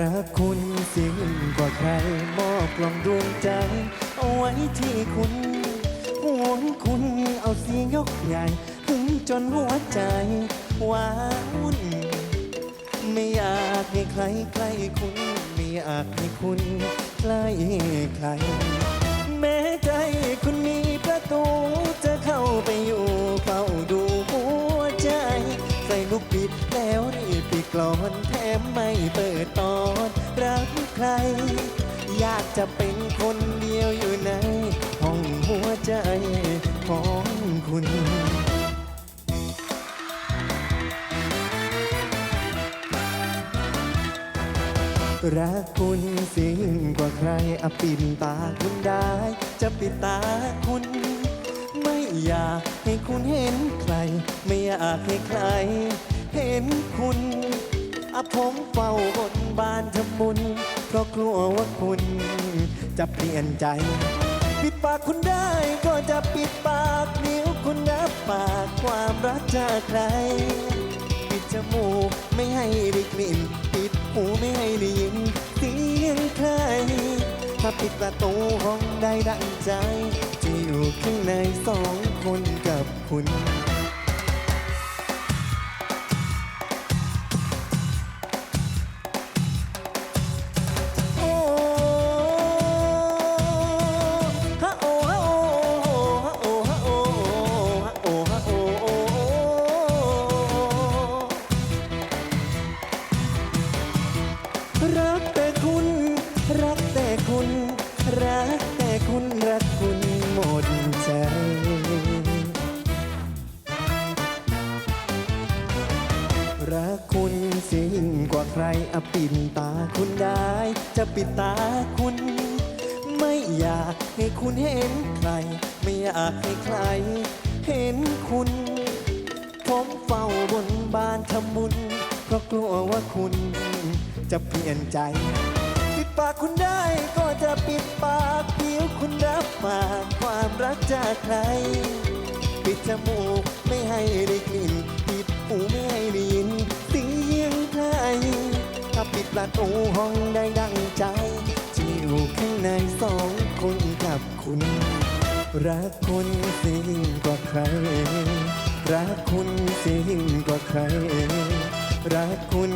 รักคุณสิ่งกว่าใครมอบกล่องดวงใจ ไว้ที่คุณห่วงคุณเอาเสียยกใหญ่ถึงจนหัวใจว้าวุ่น ไม่อยากให้ใครใกล้คุณ ไม่อยากให้คุณใกล้ใคร แม้ใจคุณมีประตู จะเข้าไปอยู่เฝ้าดูหัวใจ ใส่ลูกบิดแล้วรีบปิดกลอนแถมไม่เปิดตอนรักใคร อยากจะเป็นคน คุณ รักคุณสิ่งกว่าใครอปิดตาคุณได้ จะปิดตาคุณ ไม่อยากให้คุณเห็นใคร ไม่อยากให้ใคร เห็นคุณอะผมเฝ้าบนบานทำบุญเพราะกลัวว่าคุณจะเปลี่ยนใจ ปิดปากคุณได้ก็จะปิดปากนิ้วคุณนับปากความรักจากใคร ปิดจมูกไม่ให้ได้กลิ่น ปิดหูไม่ให้ได้ยินเสียงใคร ถ้าปิดประตูห้องได้ดังใจ จะอยู่ข้างในสองคนกับคุณ อปิดตาคุณได้ จะปิดตาคุณ ไม่อยากให้คุณเห็นใคร ไม่อยากให้ใคร เห็นคุณผมเฝ้าบนบานทำบุญเพราะกลัวว่าคุณจะเปลี่ยนใจ ปิดปากคุณได้ก็จะปิดปากเดียวคุณรับปากความรักจากใคร ปิดจมูกไม่ให้ได้ ประตูห้องได้ดังใจ ที่อยู่ข้างในสองคนกับคุณ รักคุณสิ่งกว่าใคร รักคุณสิ่งกว่าใคร รักคุณ